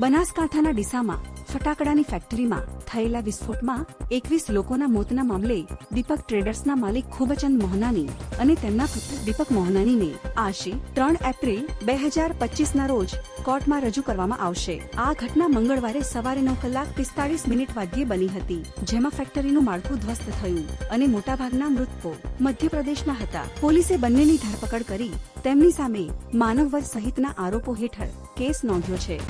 બનાસકાંઠાના ડીસામાં, ફટાકડાની ફેક્ટરીમાં થયેલા વિસ્ફોટમાં એકવીસ લોકોના મોતના મામલે દીપક ટ્રેડર્સના માલિક ખુબચંદ મોહનાની અને તેમના પુત્ર દીપક મોહનાનીને આશી ત્રણ એપ્રિલ બે હજાર પચીસના રોજ કોર્ટમાં રજૂ કરવામાં આવશે. આ ઘટના મંગળવારે સવારે નવ કલાક પિસ્તાળીસ મિનિટ વાગ્યે બની હતી, જેમાં ફેક્ટરીનું માળખું ધ્વસ્ત થયું અને મોટાભાગના મૃતકો મધ્યપ્રદેશના હતા. પોલીસે બંનેની ધરપકડ કરી તેમની સામે માનવવધ સહિતના આરોપો હેઠળ કેસ નોંધ્યો છે.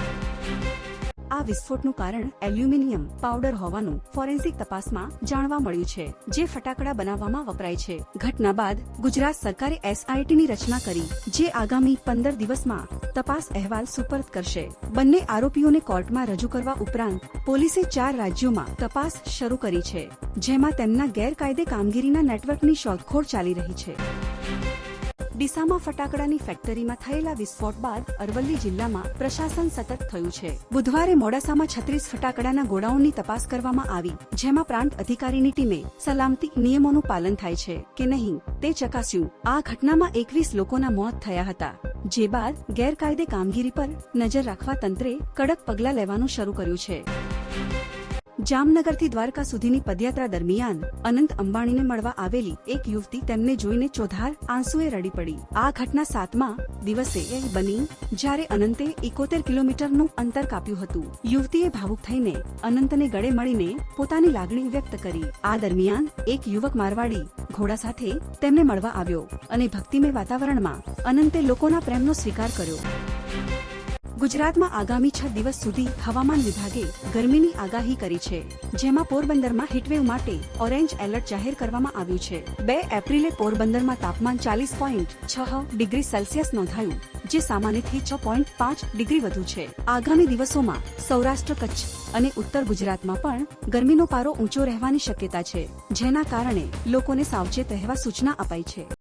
આ વિસ્ફોટનું કારણ એલ્યુમિનિયમ પાવડર હોવાનું ફોરેન્સિક તપાસમાં જાણવા મળ્યું છે, જે ફટાકડા બનાવવામાં વપરાય છે. ઘટના બાદ ગુજરાત સરકારે એસઆઈટીની રચના કરી, જે આગામી પંદર દિવસમાં તપાસ અહેવાલ સુપરત કરશે. બંને આરોપીઓને કોર્ટમાં રજૂ કરવા ઉપરાંત પોલીસે ચાર રાજ્યોમાં તપાસ શરૂ કરી છે, જેમાં તેમના ગેરકાયદે કામગીરીના નેટવર્કની શોધખોળ ચાલી રહી છે. ડીસામાં ફટાકડાની ફેક્ટરીમાં થયેલા વિસ્ફોટ બાદ અરવલ્લી જિલ્લામાં પ્રશાસન સતત થયું છે. બુધવારે મોડાસામાં છત્રીસ ફટાકડાના ગોડાઉનની તપાસ કરવામાં આવી, જેમાં પ્રાંત અધિકારીની ટીમે સલામતી નિયમોનું પાલન થાય છે કે નહીં તે ચકાસ્યું. આ ઘટનામાં એકવીસ લોકોના મોત થયા હતા, જે બાદ ગેરકાયદે કામગીરી પર નજર રાખવા તંત્રે કડક પગલાં લેવાનું શરૂ કર્યું છે. જામનગરથી દ્વારકા સુધીની પદયાત્રા દરમિયાન અનંત અંબાણીને મળવા આવેલી એક યુવતી તેમને જોઈને ચોધાર આંસુએ રડી પડી. આ ઘટના સાતમા દિવસે બની, જ્યારે અનંતે ઇકોતેર કિલોમીટરનું અંતર કાપ્યું હતું. યુવતીએ ભાવુક થઈને અનંતને ગળે મળીને પોતાની લાગણી વ્યક્ત કરી. આ દરમિયાન એક યુવક મારવાડી ઘોડા સાથે તેમને મળવા આવ્યો અને ભક્તિમય વાતાવરણમાં અનંતે લોકોના પ્રેમનો સ્વીકાર કર્યો. ગુજરાતમાં આગામી છ દિવસ સુધી હવામાન વિભાગે ગરમીની આગાહી કરી છે, જેમાં પોરબંદરમાં હીટવેવ માટે ઓરેન્જ એલર્ટ જાહેર કરવામાં આવ્યું છે. બે એપ્રિલે પોરબંદરમાં તાપમાન ચાલીસ પોઈન્ટ છ ડિગ્રી સેલ્સિયસ નોંધાયું, જે સામાન્યથી છ પોઈન્ટ પાંચ ડિગ્રી વધુ છે. આગામી દિવસોમાં સૌરાષ્ટ્ર, કચ્છ અને ઉત્તર ગુજરાતમાં પણ ગરમીનો પારો ઊંચો રહેવાની શક્યતા છે, જેના કારણે લોકોને સાવચેત રહેવા સૂચના અપાઈ છે.